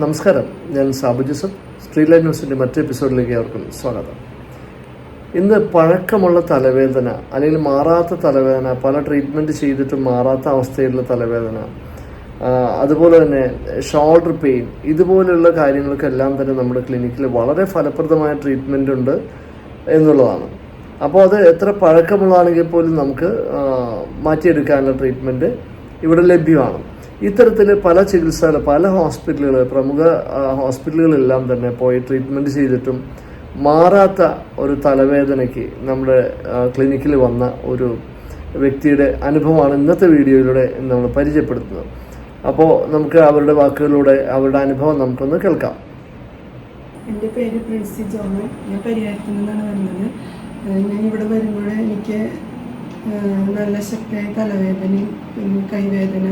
നമസ്കാരം. ഞാൻ Sabu Joseph street ന്യൂസിന്റെ മറ്റു എപ്പിസോഡിലേക്ക് അവർക്കും സ്വാഗതം. ഇന്ന് പഴക്കമുള്ള തലവേദന അല്ലെങ്കിൽ മാറാത്ത തലവേദന പല ട്രീറ്റ്മെന്റ് ചെയ്തിട്ടും മാറാത്ത അവസ്ഥയിലുള്ള തലവേദന അതുപോലെ തന്നെ ഷോൾഡർ പെയിൻ ഇതുപോലെയുള്ള കാര്യങ്ങൾക്കെല്ലാം തന്നെ നമ്മുടെ ക്ലിനിക്കിൽ വളരെ ഫലപ്രദമായ ട്രീറ്റ്മെന്റ് ഉണ്ട് എന്നുള്ളതാണ്. അപ്പോൾ അത് എത്ര പഴക്കമുള്ളതാണെങ്കിൽ പോലും നമുക്ക് മാറ്റിയെടുക്കാനുള്ള ട്രീറ്റ്മെന്റ് ഇവിടെ ലഭ്യമാണ്. ഇത്തരത്തിൽ പല ചികിത്സകൾ പല ഹോസ്പിറ്റലുകൾ പ്രമുഖ ഹോസ്പിറ്റലുകളെല്ലാം തന്നെ പോയി ട്രീറ്റ്മെന്റ് ചെയ്തിട്ടും മാറാത്ത ഒരു തലവേദനയ്ക്ക് നമ്മുടെ ക്ലിനിക്കിൽ വന്ന ഒരു വ്യക്തിയുടെ അനുഭവമാണ് ഇന്നത്തെ വീഡിയോയിലൂടെ നമ്മൾ പരിചയപ്പെടുത്തുന്നത്. അപ്പോൾ നമുക്ക് അവരുടെ വാക്കുകളിലൂടെ അവരുടെ അനുഭവം നമുക്കൊന്ന് കേൾക്കാം. എന്റെ പേര് പ്രിൻസി ജോണ്. ഞാൻ പരിഹാരത്തിൽ നിന്നാണ് വരുന്നത്. ഞാൻ ഇവിടെ വരുമ്പോൾ എനിക്ക് നല്ല ശക്തിയായ തലവേദനയും പിന്നെ കൈവേദന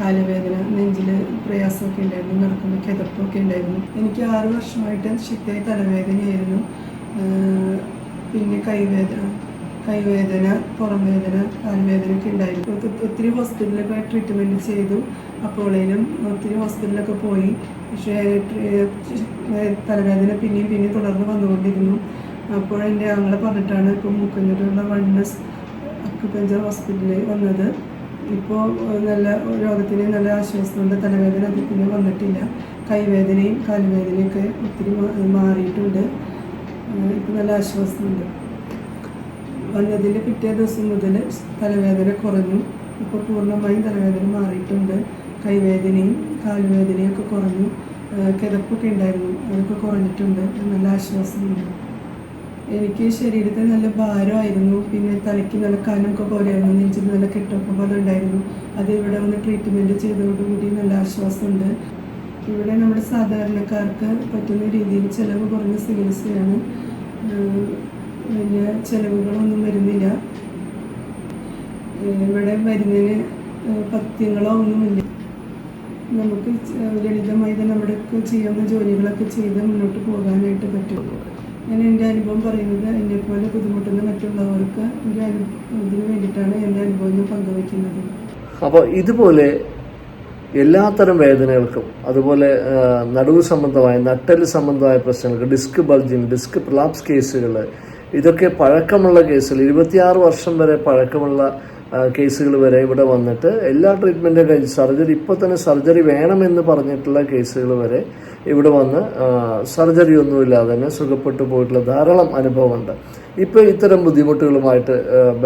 കാലുവേദന നെഞ്ചിൽ പ്രയാസമൊക്കെ ഉണ്ടായിരുന്നു നടക്കുമ്പോൾ കിതപ്പൊക്കെ ഉണ്ടായിരുന്നു. എനിക്ക് ആറ് വർഷമായിട്ട് ശക്തിയായ തലവേദനയായിരുന്നു. പിന്നെ കൈവേദന കൈവേദന പുറം വേദന കാൽവേദനയൊക്കെ ഉണ്ടായിരുന്നു. ഒത്തിരി ഹോസ്പിറ്റലിലൊക്കെ ട്രീറ്റ്മെന്റ് ചെയ്തു. അപ്പോളേനും ഒത്തിരി ഹോസ്പിറ്റലിലൊക്കെ പോയി. പക്ഷേ തലവേദന പിന്നെയും പിന്നെയും തുടർന്ന് വന്നുകൊണ്ടിരുന്നു. അപ്പോൾ എന്റെ ആങ്ങളെ പറഞ്ഞിട്ടാണ് ഇപ്പോൾ മൂക്കന്നൂരുള്ള വണ്ണസ് അക്യുപഞ്ചർ ഹോസ്പിറ്റലിൽ വന്നത്. ഇപ്പോൾ നല്ല രോഗത്തിന് നല്ല ആശ്വാസമുണ്ട് തലവേദന അത് വന്നിട്ടില്ല. കൈവേദനയും കാലുവേദനയൊക്കെ ഒത്തിരി മാറിയിട്ടുണ്ട്. ഇപ്പോൾ നല്ല ആശ്വാസമുണ്ട്. വന്നതിന്റെ പിറ്റേ ദിവസം മുതൽ തലവേദന കുറഞ്ഞു. ഇപ്പോൾ പൂർണമായും തലവേദന മാറിയിട്ടുണ്ട്. കൈവേദനയും കാലുവേദനയും ഒക്കെ കുറഞ്ഞു. കിതപ്പൊക്കെ ഉണ്ടായിരുന്നു. അതൊക്കെ കുറഞ്ഞിട്ടുണ്ട്. നല്ല ആശ്വാസമുണ്ട്. എനിക്ക് ശരീരത്തിൽ നല്ല ഭാരമായിരുന്നു. പിന്നെ തലയ്ക്ക് നല്ല കനമൊക്കെ പോലെയായിരുന്നു നെഞ്ചിൽ നല്ല കെട്ടൊക്കെ പോലെ ഉണ്ടായിരുന്നു. അത് ഇവിടെ വന്ന് ട്രീറ്റ്മെന്റ് ചെയ്തതോടുകൂടി നല്ല ആശ്വാസമുണ്ട്. ഇവിടെ നമ്മുടെ സാധാരണക്കാർക്ക് പറ്റുന്ന രീതിയിൽ ചിലവ് കുറഞ്ഞ ചികിത്സയാണ്. വലിയ ചിലവുകളൊന്നും വരുന്നില്ല. ഇവിടെ വരുന്നതിന് പത്യങ്ങളോ ഒന്നുമില്ല. നമുക്ക് ലളിതമായി തന്നെ നമ്മുടെ ചെയ്യാവുന്ന ജോലികളൊക്കെ ചെയ്ത് മുന്നോട്ട് പോകാനായിട്ട് പറ്റും. ഞാൻ എന്റെ അനുഭവം പറയുന്നത് എന്നെപ്പോലെ ബുദ്ധിമുട്ടുന്ന മറ്റുള്ളവർക്ക് എന്റെ ഇതിന് വേണ്ടിയിട്ടാണ് എന്റെ അനുഭവം ഞാൻ പങ്കുവയ്ക്കുന്നത്. അപ്പോൾ ഇതുപോലെ എല്ലാത്തരം വേദനകൾക്കും അതുപോലെ നടുവ് സംബന്ധമായ നട്ടൽ സംബന്ധമായ പ്രശ്നങ്ങൾക്ക് ഡിസ്ക് ബൾജിങ് ഡിസ്ക് പ്ലാപ്സ് കേസുകൾ ഇതൊക്കെ പഴക്കമുള്ള കേസുകൾ. ഇരുപത്തിയാറ് വർഷം വരെ പഴക്കമുള്ള കേസുകൾ വരെ ഇവിടെ വന്നിട്ട് എല്ലാ ട്രീറ്റ്മെന്റും കഴിഞ്ഞ് സർജറി ഇപ്പോൾ തന്നെ സർജറി വേണമെന്ന് പറഞ്ഞിട്ടുള്ള കേസുകൾ വരെ ഇവിടെ വന്ന് സർജറി ഒന്നുമില്ലാതെ തന്നെ സുഖപ്പെട്ടു പോയിട്ടുള്ള ധാരാളം അനുഭവമുണ്ട്. ഇപ്പോൾ ഇത്തരം ബുദ്ധിമുട്ടുകളുമായിട്ട്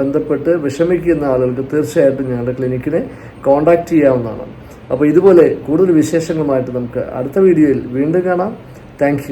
ബന്ധപ്പെട്ട് വിഷമിക്കുന്ന ആളുകൾക്ക് തീർച്ചയായിട്ടും ഞങ്ങളുടെ ക്ലിനിക്കിനെ കോൺടാക്റ്റ് ചെയ്യാവുന്നതാണ്. അപ്പോൾ ഇതുപോലെ കൂടുതൽ വിശേഷങ്ങളുമായിട്ട് നമുക്ക് അടുത്ത വീഡിയോയിൽ വീണ്ടും കാണാം. താങ്ക്